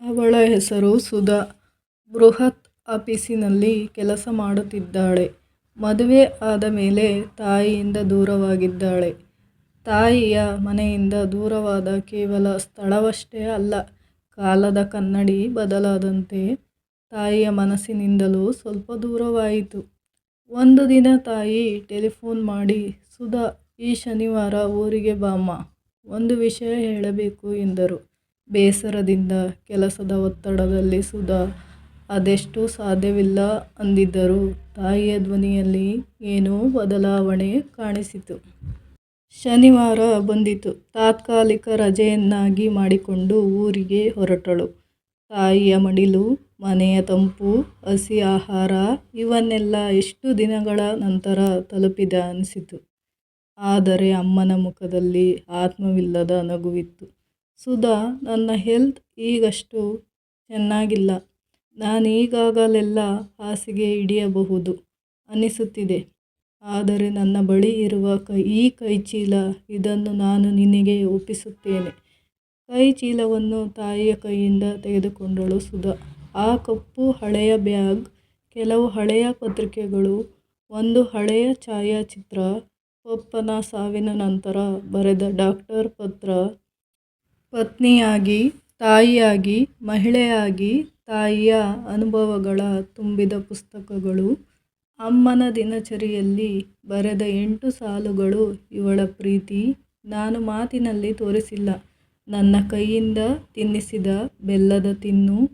ಅವಳ ಹೆಸರು ಸುಧಾ. ಬೃಹತ್ ಆಫೀಸಿನಲ್ಲಿ ಕೆಲಸ ಮಾಡುತ್ತಿದ್ದಾಳೆ. ಮದುವೆ ಆದ ಮೇಲೆ ತಾಯಿಯಿಂದ ದೂರವಾಗಿದ್ದಾಳೆ. ತಾಯಿಯ ಮನೆಯಿಂದ ದೂರವಾದ ಕೇವಲ ಸ್ಥಳವಷ್ಟೇ ಅಲ್ಲ, ಕಾಲದ ಕನ್ನಡಿ ಬದಲಾದಂತೆ ತಾಯಿಯ ಮನಸ್ಸಿನಿಂದಲೂ ಸ್ವಲ್ಪ ದೂರವಾಯಿತು. ಒಂದು ದಿನ ತಾಯಿ ಟೆಲಿಫೋನ್ ಮಾಡಿ, ಸುಧಾ, ಈ ಶನಿವಾರ ಊರಿಗೆ ಬಾಮ್ಮ. ಒಂದು ವಿಷಯ ಹೇಳಬೇಕು ಎಂದರು. ಬೇಸರದಿಂದ, ಕೆಲಸದ ಒತ್ತಡದಲ್ಲಿ ಸುಧಾ ಅದೆಷ್ಟು ಸಾಧ್ಯವಿಲ್ಲ ಅಂದಿದ್ದರೂ ತಾಯಿಯ ಧ್ವನಿಯಲ್ಲಿ ಏನೋ ಬದಲಾವಣೆ ಕಾಣಿಸಿತು. ಶನಿವಾರ ಬಂದಿತು. ತಾತ್ಕಾಲಿಕ ರಜೆಯನ್ನಾಗಿ ಮಾಡಿಕೊಂಡು ಊರಿಗೆ ಹೊರಟಳು. ತಾಯಿಯ ಮಡಿಲು, ಮನೆಯ ತಂಪು, ಹಸಿ ಆಹಾರ ಇವನ್ನೆಲ್ಲ ಎಷ್ಟು ದಿನಗಳ ನಂತರ ತಲುಪಿದೆ ಅನಿಸಿತು. ಆದರೆ ಅಮ್ಮನ ಮುಖದಲ್ಲಿ ಆತ್ಮವಿಲ್ಲದ ನಗುವಿತ್ತು. ಸುಧಾ, ನನ್ನ ಹೆಲ್ತ್ ಈಗಷ್ಟು ಚೆನ್ನಾಗಿಲ್ಲ. ನಾನೀಗಲಾಗೆಲ್ಲ ಹಾಸಿಗೆ ಹಿಡಿಯಬಹುದು ಅನಿಸುತ್ತಿದೆ. ಆದರೆ ನನ್ನ ಬಳಿ ಇರುವ ಈ ಕೈಚೀಲ, ಇದನ್ನು ನಾನು ನಿನಗೆ ಒಪ್ಪಿಸುತ್ತೇನೆ. ಕೈಚೀಲವನ್ನು ತಾಯಿಯ ಕೈಯಿಂದ ತೆಗೆದುಕೊಂಡಳು ಸುಧಾ. ಆ ಕಪ್ಪು ಹಳೆಯ ಬ್ಯಾಗ್, ಕೆಲವು ಹಳೆಯ ಪತ್ರಿಕೆಗಳು, ಒಂದು ಹಳೆಯ ಛಾಯಾಚಿತ್ರ, ಪಪ್ಪನ ಸಾವಿನ ನಂತರ ಬರೆದ ಡಾಕ್ಟರ್ ಪತ್ರ. ಪತ್ನಿಯಾಗಿ, ತಾಯಿಯಾಗಿ, ಮಹಿಳೆಯಾಗಿ ತಾಯಿಯ ಅನುಭವಗಳ ತುಂಬಿದ ಪುಸ್ತಕಗಳು. ಅಮ್ಮನ ದಿನಚರಿಯಲ್ಲಿ ಬರೆದ ಎಂಟು ಸಾಲುಗಳು ಇವಳ ಪ್ರೀತಿ ನಾನು ಮಾತಿನಲ್ಲಿ ತೋರಿಸಿಲ್ಲ. ನನ್ನ ಕೈಯಿಂದ ತಿನ್ನಿಸಿದ ಬೆಲ್ಲದ ತಿನ್ನು.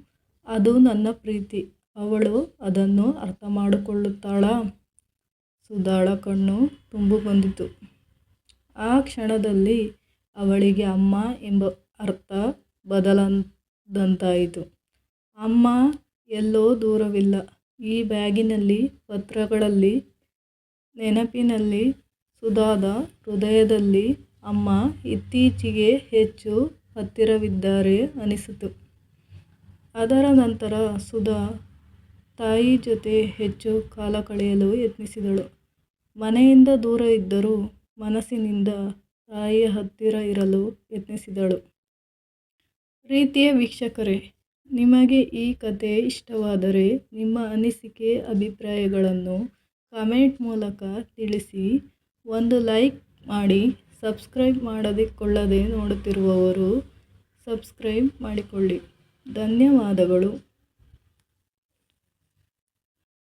ಅದು ನನ್ನ ಪ್ರೀತಿ. ಅವಳು ಅದನ್ನು ಅರ್ಥ ಮಾಡಿಕೊಳ್ಳುತ್ತಾಳ ಸುಧಾಳ ಕಣ್ಣು ತುಂಬು ಬಂದಿತು. ಆ ಕ್ಷಣದಲ್ಲಿ ಅವಳಿಗೆ ಅಮ್ಮ ಎಂಬ ಅರ್ಥ ಬದಲಾದಂತಾಯಿತು. ಅಮ್ಮ ಎಲ್ಲೋ ದೂರವಿಲ್ಲ, ಈ ಬ್ಯಾಗಿನಲ್ಲಿ, ಪತ್ರಗಳಲ್ಲಿ, ನೆನಪಿನಲ್ಲಿ. ಸುಧಾದ ಹೃದಯದಲ್ಲಿ ಅಮ್ಮ ಇತ್ತೀಚೆಗೆ ಹೆಚ್ಚು ಹತ್ತಿರವಿದ್ದಾರೆ ಅನಿಸಿತು. ಅದರ ನಂತರ ಸುಧಾ ತಾಯಿ ಜೊತೆ ಹೆಚ್ಚು ಕಾಲ ಕಳೆಯಲು ಯತ್ನಿಸಿದಳು. ಮನೆಯಿಂದ ದೂರ ಇದ್ದರೂ ಮನಸ್ಸಿನಿಂದ ತಾಯಿಯ ಹತ್ತಿರ ಇರಲು ಯತ್ನಿಸಿದಳು. ಪ್ರೀತಿಯ ವೀಕ್ಷಕರೇ, ನಿಮಗೆ ಈ ಕಥೆ ಇಷ್ಟವಾದರೆ ನಿಮ್ಮ ಅನಿಸಿಕೆ, ಅಭಿಪ್ರಾಯಗಳನ್ನು ಕಾಮೆಂಟ್ ಮೂಲಕ ತಿಳಿಸಿ. ಒಂದು ಲೈಕ್ ಮಾಡಿ. ಸಬ್ಸ್ಕ್ರೈಬ್ ಮಾಡದಿಕೊಳ್ಳದೆ ನೋಡುತ್ತಿರುವವರು ಸಬ್ಸ್ಕ್ರೈಬ್ ಮಾಡಿಕೊಳ್ಳಿ. ಧನ್ಯವಾದಗಳು.